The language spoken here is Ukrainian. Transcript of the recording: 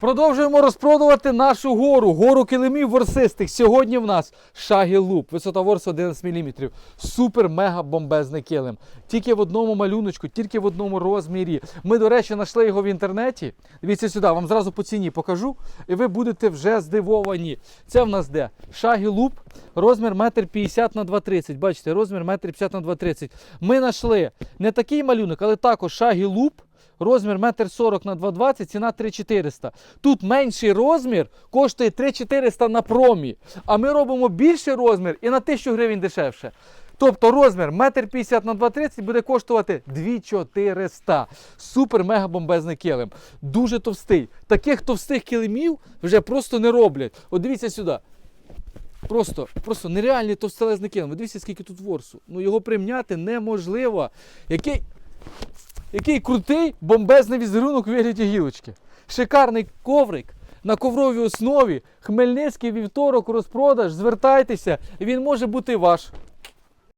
Продовжуємо розпродувати нашу гору, гору килимів ворсистих. Сьогодні в нас шагі луп, висота ворсу 11 мм. Супер мега бомбезний килим. Тільки в одному малюночку, тільки в одному розмірі. Ми, до речі, знайшли його в інтернеті. Дивіться сюди, вам зразу по ціні покажу, і ви будете вже здивовані. Це в нас де? Шагі луп, розмір 1,50 на 2,30. Бачите, розмір 1,50 на 2,30. Ми знайшли не такий малюнок, але також шагі луп. Розмір 1,40 на 2,20, ціна 3,400. Тут менший розмір коштує 3,400 на промі. А ми робимо більший розмір і на 1000 гривень дешевше. Тобто розмір 1,50 на 2,30 буде коштувати 2,400. Супер мега бомбезний килим. Дуже товстий. Таких товстих килимів вже просто не роблять. От дивіться сюди. Просто, просто нереальний товстелезний килим. Ви Дивіться, скільки тут ворсу. Ну його примняти неможливо. Який, який крутий бомбезний візерунок у вигляді гілочки. Шикарний коврик на ковровій основі. Хмельницький вівторок розпродаж. Звертайтеся, він може бути ваш.